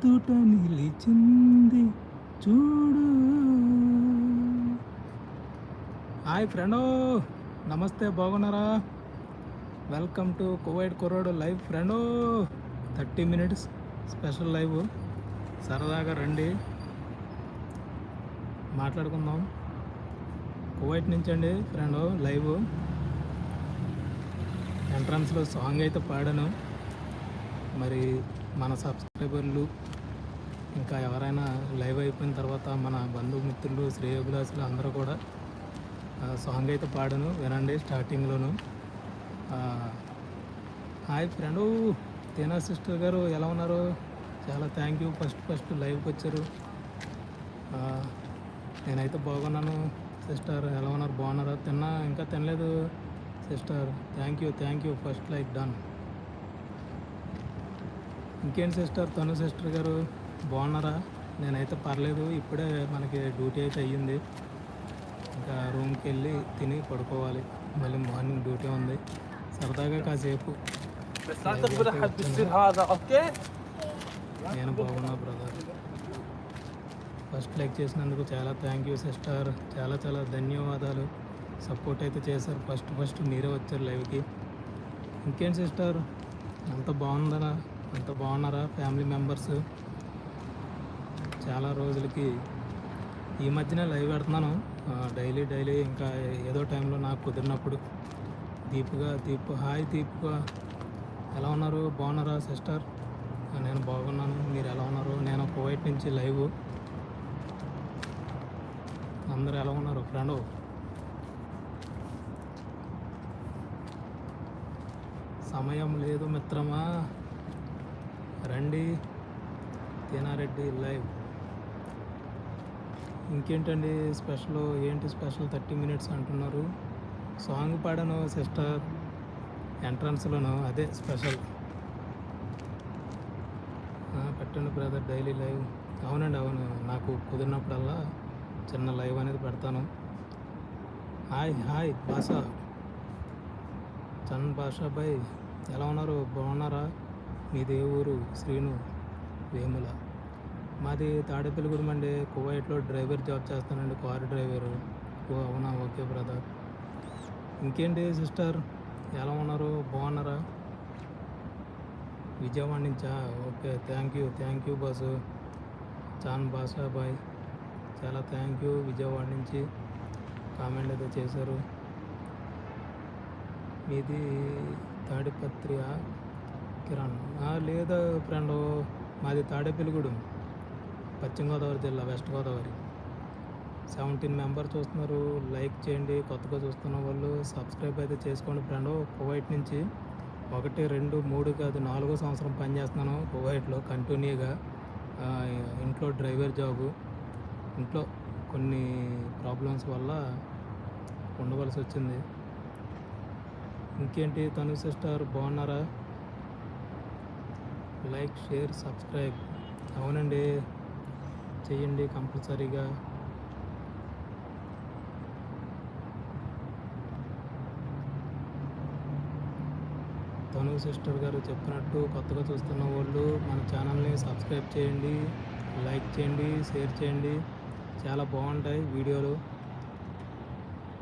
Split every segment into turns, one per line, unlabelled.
ఎదుట నిలిచింది చూడు. హాయ్ ఫ్రెండో నమస్తే బాగున్నారా? వెల్కమ్ టు కువైట్ కుర్రాడు live ఫ్రెండో. Thirty minutes special live. సరదాగా రండి. మాట్లాడుకుందాం. కువైట్ నుంచి అండి ఫ్రెండ్ లైవ్. ఎంట్రన్స్లో సాంగ్ అయితే పాడాను. మరి మన సబ్స్క్రైబర్లు ఇంకా ఎవరైనా లైవ్ అయిపోయిన తర్వాత మన బంధుమిత్రులు శ్రేయోభిలాసులు అందరూ కూడా సాంగ్ అయితే పాడాను వినండి స్టార్టింగ్లోను. హాయ్ ఫ్రెండు తేనా సిస్టర్ గారు ఎలా ఉన్నారు? చాలా థ్యాంక్ యూ ఫస్ట్ ఫస్ట్ లైవ్కి వచ్చారు. నేనైతే బాగున్నాను. సిస్టర్ ఎలా ఉన్నారు? బాగున్నారా? తిన్నా? ఇంకా తినలేదు? Sister thank you thank you first like done. ఇంకేంటి సిస్టర్? తను సిస్టర్ గారు? బాగున్నారా? నేనైతే పర్లేదు ఇప్పుడే మనకి డ్యూటీ అయితే అయ్యింది. ఇంకా రూమ్కి వెళ్ళి తిని పడుకోవాలి. మళ్ళీ మార్నింగ్ డ్యూటీ ఉంది. సరదాగా కాసేపు. నేను బాగున్నా బ్రదర్. ఫస్ట్ లైక్ చేసినందుకు చాలా థ్యాంక్ యూ సిస్టర్ చాలా చాలా ధన్యవాదాలు. సపోర్ట్ అయితే చేశారు. ఫస్ట్ ఫస్ట్ మీరే వచ్చారు లైవ్కి. ఇంకేం సిస్టర్ అంత బాగుందరా? అంత బాగున్నారా ఫ్యామిలీ మెంబర్స్ చాలా రోజులకి ఈ మధ్యనే లైవ్ పెడుతున్నాను. డైలీ డైలీ ఇంకా ఏదో టైంలో నాకు కుదిరినప్పుడు. దీపుగా దీపు హాయ్ దీపుగా ఎలా ఉన్నారు? బాగున్నారా సిస్టర్? నేను బాగున్నాను. మీరు ఎలా ఉన్నారు? నేను కువైట్ నుంచి లైవ్. అందరు ఎలా ఉన్నారు? ఫ్రెండ్? సమయం లేదు మిత్రమా. రండి తినారెడ్డి లైవ్. ఇంకేంటండి స్పెషల్? ఏంటి స్పెషల్ థర్టీ మినిట్స్ అంటున్నారు. సాంగ్ పాడాను సిస్టర్. ఎంట్రన్స్లోను అదే స్పెషల్. పెట్టండి బ్రదర్ డైలీ లైవ్. అవునండి అవును. నాకు కుదిరినప్పుడల్లా చిన్న లైవ్ అనేది పెడతాను. హాయ్ హాయ్ భాష చన్ భాషాబాయ్ ఎలా ఉన్నారు? బాగున్నారా? మీదే ఊరు శ్రీను వేముల. మాది తాడేపల్లిగూడెం అండి కువైట్లో డ్రైవర్ జాబ్ చేస్తానండి. Car driver. ఓ అవునా? Okay brother. ఇంకేంటి సిస్టర్? ఎలా ఉన్నారు? బాగున్నారా? విజయవాడ నుంచా? Okay thank you. Thank you boss. Chan Basha bye. చాలా థ్యాంక్ యూ విజయవాడ నుంచి కామెంట్ అయితే చేశారు. మీది తాడిపత్రి కిరణ్. లేదా ఫ్రెండ్ మాది తాడేపల్లిగూడెం పశ్చిమ గోదావరి జిల్లా వెస్ట్ గోదావరి. సెవెంటీన్ మెంబర్ చూస్తున్నారు. లైక్ చేయండి. కొత్తగా చూస్తున్న వాళ్ళు సబ్స్క్రైబ్ అయితే చేసుకోండి ఫ్రెండ్. కువైట్ నుంచి ఒకటి రెండు మూడు కాదు నాలుగో సంవత్సరం పనిచేస్తున్నాను కువైట్లో కంటిన్యూగా. ఇంట్లో డ్రైవర్ జాబు. ఇంట్లో కొన్ని ప్రాబ్లమ్స్ వల్ల ఉండవలసి వచ్చింది. ఇంకేంటి తను సిస్టర్ బాగున్నారా? Like share subscribe. అవునండి. చేయండి కంపల్సరీగా. తను సిస్టర్ గారు చెప్పినట్టు కొత్తగా చూస్తున్న వాళ్ళు మన ఛానల్ని సబ్స్క్రైబ్ చేయండి లైక్ చేయండి షేర్ చేయండి. చాలా బాగుంటాయి వీడియోలు.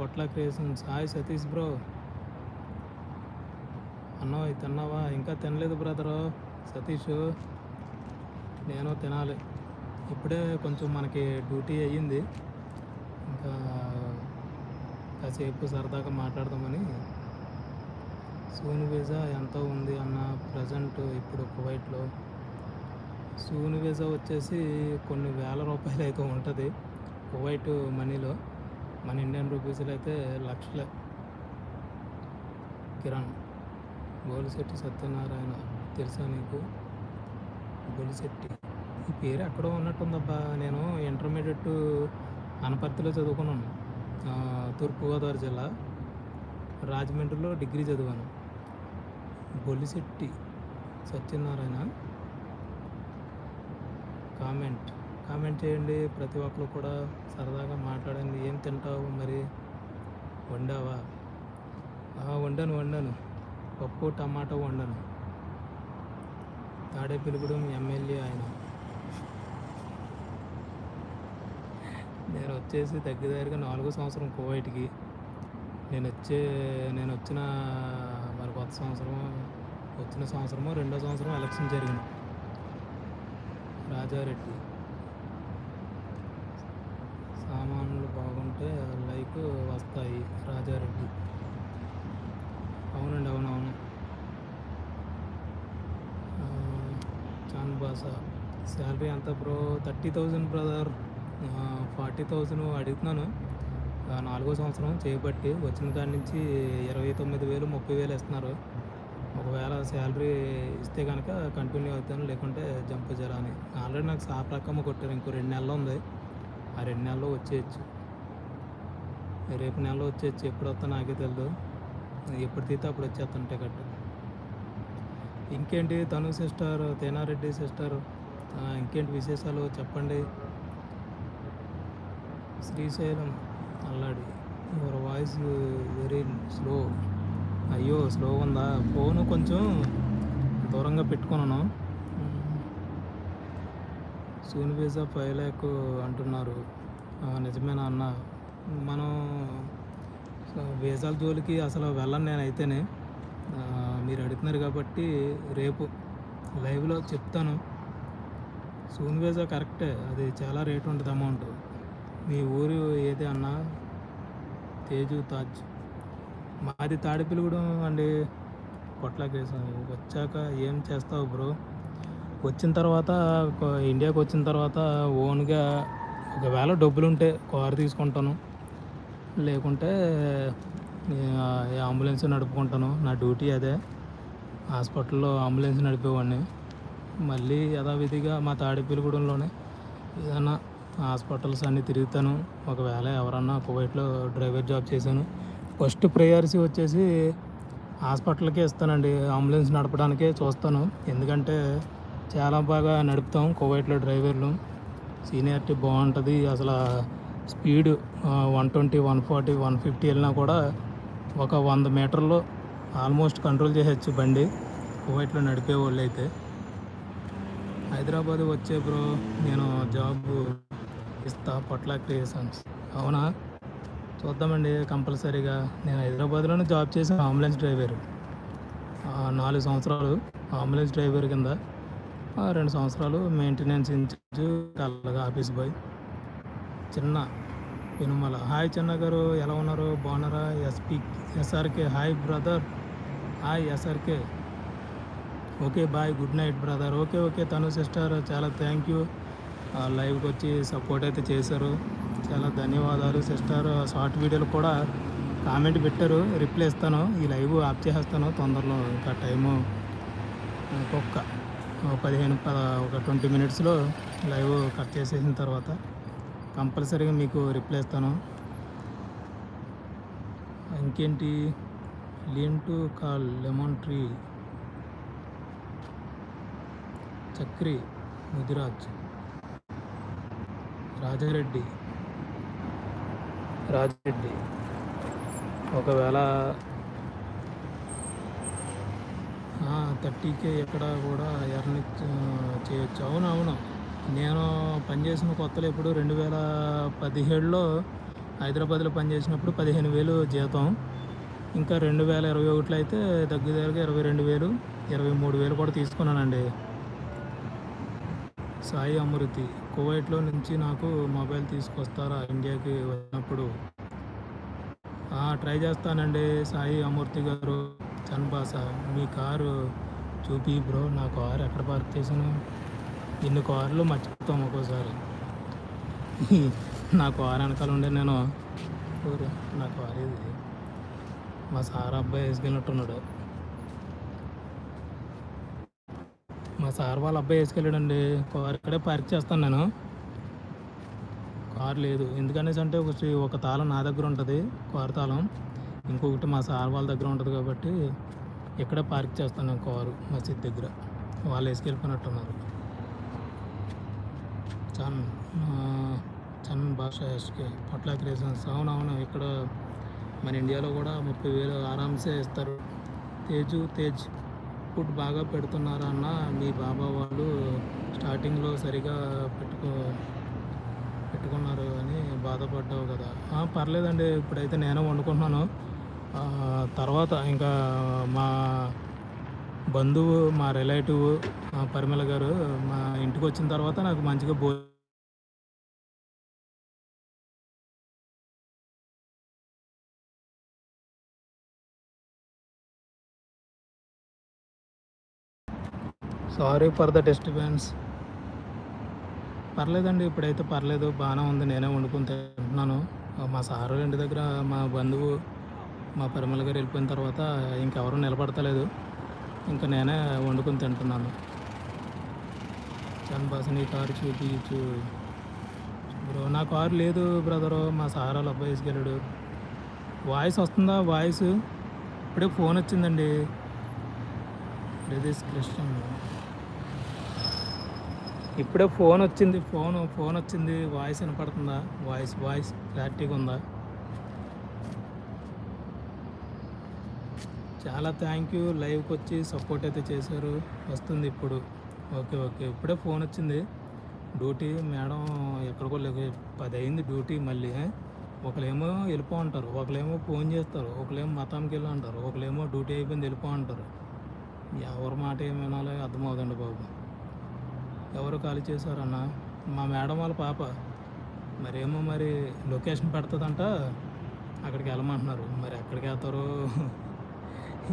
పొట్ల క్రియేషన్స్ హాయ్ సతీష్ బ్రో. అన్నో తిన్నావా? ఇంకా తినలేదు బ్రదరు సతీష్. నేను తినాలి. ఇప్పుడే కొంచెం మనకి డ్యూటీ అయ్యింది. ఇంకా కాసేపు సరదాగా మాట్లాడదామని. సూన్ వీసా ఎంత ఉంది అన్న ప్రజెంట్ ఇప్పుడు కువైట్లో. సూన్ వీసా వచ్చేసి కొన్ని వేల రూపాయలు అయితే ఉంటుంది కువైట్ మనీలో. మన ఇండియన్ రూపీస్లో అయితే లక్షలే. కిరణ్ గోలిశెట్టి సత్యనారాయణ తెలుసా నీకు? గోలిశెట్టి. ఈ పేరు ఎక్కడో ఉన్నట్టుందబ్బా. నేను ఇంటర్మీడియట్ అనపర్తిలో చదువుకున్నాను. తూర్పుగోదావరి జిల్లా. రాజమండ్రిలో డిగ్రీ చదివాను. బొలిశెట్టి సత్యనారాయణ కామెంట్. కామెంట్ చేయండి. ప్రతి ఒక్కరు కూడా సరదాగా మాట్లాడండి. ఏం తింటావు మరి? వండావా? వండాను వండాను. పప్పు టమాటా వండాను. తాడేపల్లిగూడెం ఎమ్మెల్యే ఆయన. నేను వచ్చేసి దగ్గర నాలుగో సంవత్సరం కోవైట్కి నేను వచ్చే నేను వచ్చిన మరి కొత్త సంవత్సరం వచ్చిన సంవత్సరము రెండో సంవత్సరం ఎలక్షన్ జరిగింది. రాజారెడ్డి. సామాన్లు బాగుంటే లైక్ వస్తాయి రాజారెడ్డి. అవునండి అవునవును. చాన్ బాసా శాలరీ ఎంత bro? Thirty thousand brother. Forty thousand అడుగుతున్నాను. నాలుగో సంవత్సరం చేయబట్టి వచ్చిన కాడి నుంచి ఇరవై తొమ్మిది వేలు ముప్పై వేలు ఇస్తున్నారు ఒకవేళ శాలరీ ఇస్తే కనుక కంటిన్యూ అవుతాను లేకుంటే జంప్ చేయాలని. ఆల్రెడీ నాకు సాఫ్ రకమ్మ కొట్టారు ఇంకో రెండు నెలలు ఉంది. ఆ రెండు నెలల్లో వచ్చేయచ్చు. రేపు నెలలో వచ్చేయచ్చు ఎప్పుడు వస్తా నాకే తెలియదు ఎప్పుడు తీస్తే అప్పుడు వచ్చేస్తాను టికెట్. ఇంకేంటి తను సిస్టర్ తేనారెడ్డి సిస్టర్? ఇంకేంటి విశేషాలు చెప్పండి. Srisailam Alladi your voice very slow అయ్యో స్లో ఉందా? ఫోను కొంచెం దూరంగా పెట్టుకున్నాను సూన్ వీసా ఫైవ్ ల్యాక్ అంటున్నారు. నిజమేనా అన్న మనం వీసాల జోలికి అసలు వెళ్ళను నేను అయితేనే. మీరు అడుగుతున్నారు కాబట్టి రేపు లైవ్లో చెప్తాను. సూన్ వీసా కరెక్టే అది చాలా రేట్ ఉంటుంది అమౌంట్ మీ ఊరు ఏది అన్నా? తేజు తాజ్. మాది తాడిపిలుగుడు అండి. కొట్లాకేసాం వచ్చాక ఏం చేస్తావు బ్రో? వచ్చిన తర్వాత ఇండియాకి వచ్చిన తర్వాత ఓన్గా ఒకవేళ డబ్బులు ఉంటే కారు తీసుకుంటాను. లేకుంటే అంబులెన్స్ నడుపుకుంటాను. నా డ్యూటీ అదే. హాస్పిటల్లో అంబులెన్స్ నడిపేవాడిని. మళ్ళీ యథావిధిగా మా తాడేపల్లిగూడెంలోనే ఏదైనా హాస్పిటల్స్ అన్నీ తిరుగుతాను. ఒకవేళ ఎవరన్నా కువైట్లో డ్రైవర్ జాబ్ చేశాను. ఫస్ట్ ప్రయారిటీ వచ్చేసి హాస్పిటల్కే ఇస్తానండి. అంబులెన్స్ నడపడానికే చూస్తాను. ఎందుకంటే చాలా బాగా నడుపుతాం కువైట్లో డ్రైవర్లు. సీనియారిటీ బాగుంటుంది. అసలు speed one twenty one forty one fifty వెళ్ళినా కూడా ఒక వంద మీటర్లో ఆల్మోస్ట్ కంట్రోల్ చేయొచ్చు బండి. కువైట్లో నడిపే వాళ్ళు అయితే హైదరాబాద్ వచ్చే బ్రో నేను జాబ్ ఇస్తా పొట్ల క్రియేషన్స్. అవునా? చూద్దామండి కంపల్సరీగా. నేను హైదరాబాద్లోనే జాబ్ చేసిన అంబులెన్స్ డ్రైవర్. నాలుగు సంవత్సరాలు అంబులెన్స్ డ్రైవర్ కింద. రెండు సంవత్సరాలు మెయింటెనెన్స్ ఇన్ఛార్జ్ కలగా office boy. Chinna Penumala. Hi Chinna గారు ఎలా ఉన్నారు? బాగున్నారా? SP SRK. Hi brother. Hi SRK. Okay bye. Good night brother. Okay okay. తను సిస్టర్ చాలా థ్యాంక్ యూ. లైవ్కి వచ్చి సపోర్ట్ అయితే చేశారు. చాలా ధన్యవాదాలు. సిస్టర్ షార్ట్ వీడియోలు కూడా కామెంట్ పెట్టారు. రిప్లై ఇస్తాను. ఈ లైవ్ ఆప్ చేసేస్తాను తొందరలో. ఇంకా టైము ఒక్కొక్క పదిహేను పద ఒక ట్వంటీ మినిట్స్లో లైవ్ కట్ చేసేసిన తర్వాత కంపల్సరీగా మీకు రిప్లై ఇస్తాను. ఇంకేంటి? Lean to call lemon tree Chakri Mudiraj. Rajareddy. Rajareddy. ఒకవేళ థర్టీకే ఎక్కడ కూడా ఎర్రని చేయొచ్చు. అవును అవును. నేను పనిచేసిన కొత్తలో ఇప్పుడు రెండు వేల పదిహేడులో హైదరాబాద్లో పనిచేసినప్పుడు పదిహేను వేలు జీతం. ఇంకా రెండు వేల ఇరవై ఒకటిలో అయితే దగ్గర దగ్గర ఇరవై రెండు వేలు ఇరవై మూడు వేలు కూడా తీసుకున్నానండి. సాయి అమృతి కువైట్లో నుంచి నాకు మొబైల్ తీసుకొస్తారా ఇండియాకి వచ్చినప్పుడు? ట్రై చేస్తానండి సాయి అమూర్తి గారు. చన్బాస మీ కారు చూపి బ్రో నా కారు ఎక్కడ పార్క్ చేశాను? ఇన్ని కార్లు మర్చిపోతాం ఒక్కోసారి. నా కారు వెనకాల ఉండే నేను. నా కారు ఇది. మా సార్ అబ్బాయి వేసుకెళ్ళినట్టున్నాడు మా సార్ వాళ్ళ అబ్బాయి వేసుకెళ్ళాడండి. కార్ ఇక్కడే పార్క్ చేస్తాను నేను. కార్ లేదు. ఎందుకనేసి అంటే ఒకటి ఒక తాళం నా దగ్గర ఉంటుంది కారు తాళం. ఇంకొకటి మా సార్ వాళ్ళ దగ్గర ఉంటుంది కాబట్టి ఇక్కడే పార్క్ చేస్తాను నేను కారు మసీద్ దగ్గర. వాళ్ళు వేసుకెళ్ళిపోయినట్టున్నారు. చన్ చన్ భాష ఎస్కే పొట్ల క్రియేషన్స్ అవునవును ఇక్కడ మన ఇండియాలో కూడా ముప్పై వేలు ఆరామ్సే ఇస్తారు. తేజు తేజ్. ఫుడ్ బాగా పెడుతున్నారా అన్న మీ బాబా వాళ్ళు స్టార్టింగ్లో సరిగా పెట్టుకో పెట్టుకున్నారు అని బాధపడ్డావు కదా. పర్లేదండి. ఇప్పుడైతే నేను వండుకుంటున్నాను. తర్వాత ఇంకా మా బంధువు మా రిలేటివ్ మా పరిమళ గారు మా ఇంటికి వచ్చిన తర్వాత నాకు మంచిగా భోజనం సారీ ఫర్ ద డిస్టర్బెన్స్ పర్లేదండి ఇప్పుడైతే పర్లేదు. బాగానే ఉంది నేనే వండుకుని తింటున్నాను. మా సారు ఇంటి దగ్గర మా బంధువు మా పరిమళ గారు వెళ్ళిపోయిన తర్వాత ఇంకెవరు నిలబడతలేదు. ఇంకా నేనే వండుకొని తింటున్నాను. చన్బాస్ నీ కారు చూపించు బ్రో నా కారు లేదు బ్రదరు. మా సారా అబ్బాయి వేసుకెళ్ళాడు వాయిస్ వస్తుందా? వాయిస్. ఇప్పుడే ఫోన్ వచ్చిందండి. రిదేశ్ కృష్ణ ఇప్పుడే ఫోన్ వచ్చింది ఫోన్ ఫోన్ వచ్చింది వాయిస్ వినపడుతుందా? వాయిస్ వాయిస్ క్లారిటీగా ఉందా? చాలా థ్యాంక్ యూ లైవ్కి వచ్చి సపోర్ట్ అయితే చేశారు. వస్తుంది ఇప్పుడు. ఓకే ఓకే ఇప్పుడే ఫోన్ వచ్చింది. డ్యూటీ మేడం ఎక్కడికో లేక పది అయింది డ్యూటీ మళ్ళీ ఒకళ్ళేమో వెళ్ళిపో అంటారు. ఒకళ్ళేమో ఫోన్ చేస్తారు. ఒకళ్ళేమో మతానికి వెళ్ళి అంటారు. ఒకళ్ళేమో డ్యూటీ అయిపోయింది వెళ్ళిపో అంటారు. ఎవరి మాట ఏం వినాలో అర్థమవుదండి బాబు. ఎవరు ఖాళీ చేశారన్న? మా మేడం వాళ్ళ పాప. మరేమో మరి లొకేషన్ పెడుతుందంట. అక్కడికి వెళ్ళమంటున్నారు. మరి ఎక్కడికి వెళ్తారో?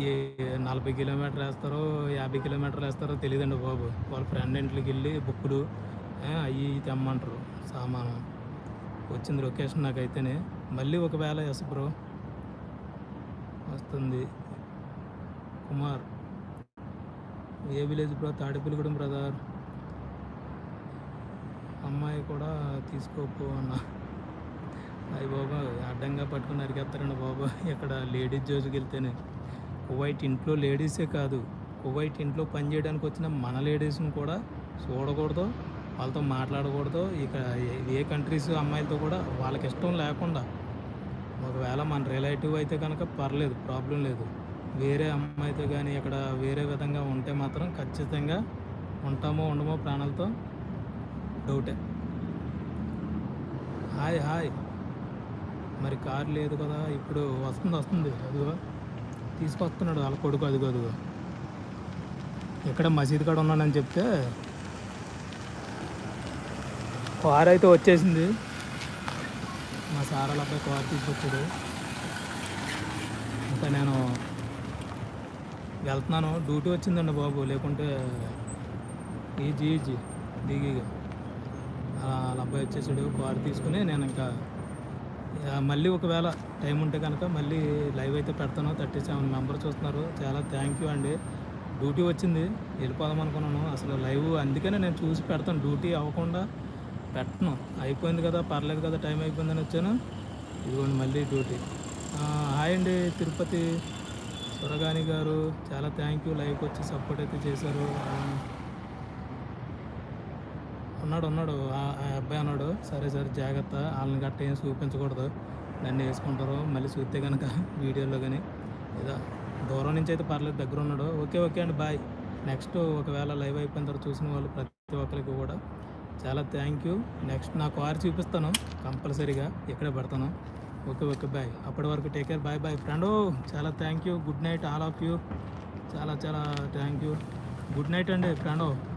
ఏ నలభై కిలోమీటర్లు వేస్తారో యాభై కిలోమీటర్లు వేస్తారో తెలియదండి బాబు. వాళ్ళ ఫ్రెండ్ ఇంట్లోకి వెళ్ళి బుక్కులు అవి తెమ్మంటారు సామాను. వచ్చింది లొకేషన్ నాకైతేనే మళ్ళీ ఒకవేళ ఎస్ బ్రో వస్తుంది. కుమార్. ఏ విలేజ్ బ్రో తాడిపిల్లిగూడెం బ్రదర్ అమ్మాయి కూడా తీసుకోపో అన్న. అయ్యి బాబా అడ్డంగా పట్టుకుని అరికెత్తారండి బాబా. ఇక్కడ లేడీస్ జోజుకి వెళ్తేనే. కువైట్ ఇంట్లో లేడీసే కాదు. కువైట్ ఇంట్లో పని చేయడానికి వచ్చిన మన లేడీస్ని కూడా చూడకూడదు వాళ్ళతో మాట్లాడకూడదు. ఇక ఏ- ఏ కంట్రీస్ అమ్మాయిలతో కూడా వాళ్ళకి ఇష్టం లేకుండా. ఒకవేళ మన రిలేటివ్ అయితే కనుక పర్లేదు ప్రాబ్లం లేదు. వేరే అమ్మాయితో కానీ ఇక్కడ వేరే విధంగా ఉంటే మాత్రం ఖచ్చితంగా ఉంటామో ఉండమో ప్రాణాలతో డౌటే. Hi hi. మరి కార్ లేదు కదా ఇప్పుడు వస్తుంది వస్తుంది. అదిగో తీసుకొస్తున్నాడు వాళ్ళ కొడుకు అదిగో అదిగో. ఇక్కడ మసీద్ కాడ ఉన్నానని చెప్తే కార్ అయితే వచ్చేసింది. మా సార్ వాళ్ళ అబ్బాయి కార్ తీసుకొచ్చాడు. ఇంకా నేను వెళ్తున్నాను. డ్యూటీ వచ్చిందండి బాబు లేకుంటే ఈజీ ఈజీ. దిగిగా వాళ్ళ అబ్బాయి వచ్చేసాడు. కార్ తీసుకుని నేను ఇంకా మళ్ళీ ఒకవేళ టైం ఉంటే కనుక మళ్ళీ లైవ్ అయితే పెడతాను. థర్టీ సెవెన్ మెంబర్ చూస్తున్నారు. చాలా థ్యాంక్ యూ అండి. డ్యూటీ వచ్చింది. వెళ్ళిపోదాం అనుకున్నాను. అసలు లైవ్ అందుకనే నేను చూసి పెడతాను. డ్యూటీ అవ్వకుండా పెట్టను. అయిపోయింది కదా పర్లేదు కదా టైం అయిపోయిందని వచ్చాను. ఇదిగోండి మళ్ళీ డ్యూటీ. హాయ్ అండి తిరుపతి. సురగాని గారు చాలా థ్యాంక్ యూ. లైవ్కి వచ్చి సపోర్ట్ అయితే చేశారు. ఉన్నాడు ఉన్నాడు. ఆ- అబ్బాయి అన్నాడు సరే సరే జాగ్రత్త. వాళ్ళని గట్ట ఏం చూపించకూడదు. నన్ను వేసుకుంటారు. మళ్ళీ చూస్తే కనుక వీడియోలో కానీ ఏదో దూరం నుంచి అయితే పర్లేదు దగ్గర ఉన్నాడు. ఓకే ఓకే అండి బాయ్. నెక్స్ట్ ఒకవేళ లైవ్ అయిపోయిన తర్వాత చూసిన వాళ్ళు ప్రతి ఒక్కరికి కూడా చాలా థ్యాంక్ యూ. నెక్స్ట్ నా కార్ చూపిస్తాను కంపల్సరీగా ఇక్కడే పెడతాను. Okay okay bye. అప్పటి వరకు take care. Bye bye friend. చాలా thank you. Good night all of you. చాలా చాలా థ్యాంక్ యూ. గుడ్ నైట్ అండి ఫ్రెండ్.